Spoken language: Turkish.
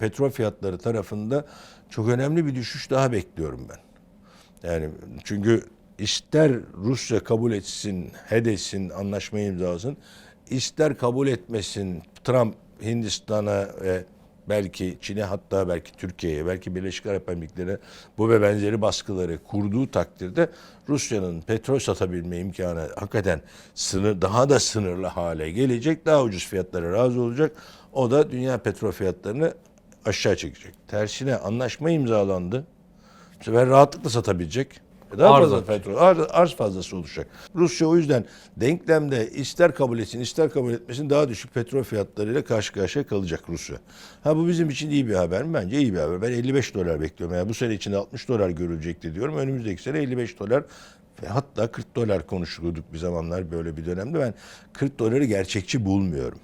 Petrol fiyatları tarafında çok önemli bir düşüş daha bekliyorum ben. Yani çünkü ister Rusya kabul etsin, HEDES'in anlaşmayı imzalasın, ister kabul etmesin Trump Hindistan'a ve belki Çin'e hatta belki Türkiye'ye, belki Birleşik Arap Emirlikleri'ne bu ve benzeri baskıları kurduğu takdirde Rusya'nın petrol satabilme imkanı hakikaten sınır daha da sınırlı hale gelecek. Daha ucuz fiyatlara razı olacak. O da dünya petrol fiyatlarını aşağı çekecek. Tersine anlaşma imzalandı. Bu sefer rahatlıkla satabilecek. Daha Arz fazla petrol, arz, arz fazlası olacak. Rusya o yüzden denklemde ister kabul etsin ister kabul etmesin daha düşük petrol fiyatlarıyla karşı karşıya kalacak Rusya. Ha bu bizim için iyi bir haber mi? Bence iyi bir haber. Ben 55 dolar bekliyorum. Yani bu sene içinde 60 dolar görülecekti diyorum. Önümüzdeki sene 55 dolar ve hatta 40 dolar konuşuyorduk bir zamanlar böyle bir dönemde. Ben 40 doları gerçekçi bulmuyorum.